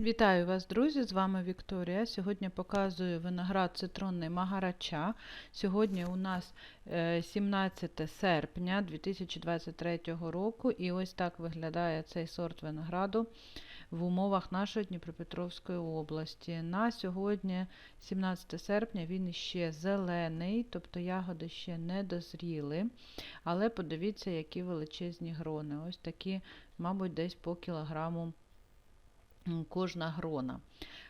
Вітаю вас, друзі! З вами Вікторія. Сьогодні показую виноград цитронний Магарача. Сьогодні у нас е, 17 серпня 2023 року, і ось так виглядає цей сорт винограду в умовах нашої Дніпропетровської області. На сьогодні, 17 серпня, він ще зелений, тобто ягоди ще не дозріли. Але подивіться, які величезні грони. Ось такі, мабуть, десь по кілограму кожна грона.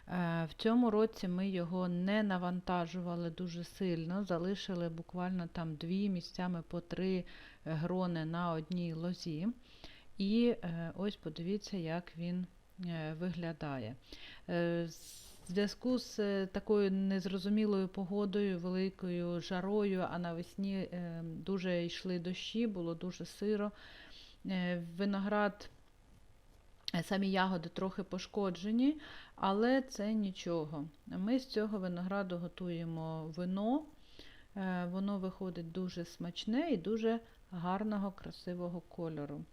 Е, В цьому році ми його не навантажували дуже сильно, залишили буквально там дві місцями по три грони на одній лозі. І е, ось подивіться, як він е, виглядає. В зв'язку з такою незрозумілою погодою, великою жарою, а навесні е, дуже йшли дощі, було дуже сиро. Виноград Самі ягоди трохи пошкоджені, але це нічого. Ми з цього винограду готуємо вино. Е, Воно виходить дуже смачне і дуже гарного, красивого кольору.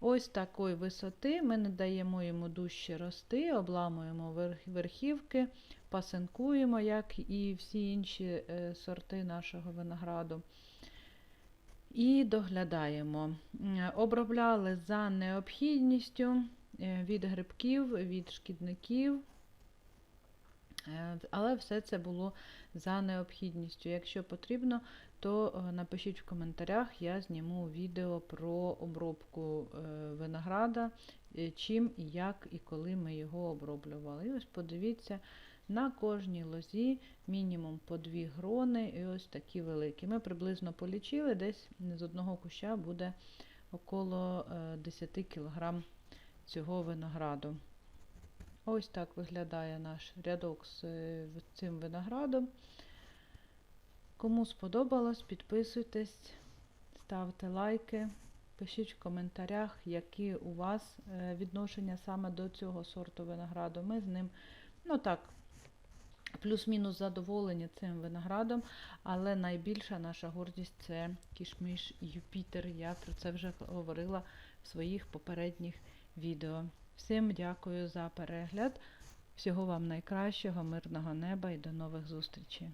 Ось такої висоти ми не даємо йому дужче рости, обламуємо верхівки, пасинкуємо, як і всі інші е, сорти нашого винограду. І доглядаємо. Обробляли за необхідністю е, від грибків, від шкідників. Е, Але все це було за необхідністю. Якщо потрібно, то е, напишіть в коментарях, я зніму відео про обробку е, винограда, е, чим і як і коли ми його оброблювали. І ось подивіться, на кожній лозі мінімум по дві грони, і ось такі великі. Ми приблизно полічили, десь з одного куща буде около е, 10 кг цього винограду. Ось так виглядає наш рядок з е, цим виноградом. Кому сподобалось, підписуйтесь, ставте лайки, пишіть в коментарях, які у вас е, відношення саме до цього сорту винограду. Ми з ним, ну так, плюс-мінус задоволені цим виноградом, але найбільша наша гордість це кішміш Юпітер. Я про це вже говорила в своїх попередніх відео. Всім дякую за перегляд. Всього вам найкращого, мирного неба і до нових зустрічей.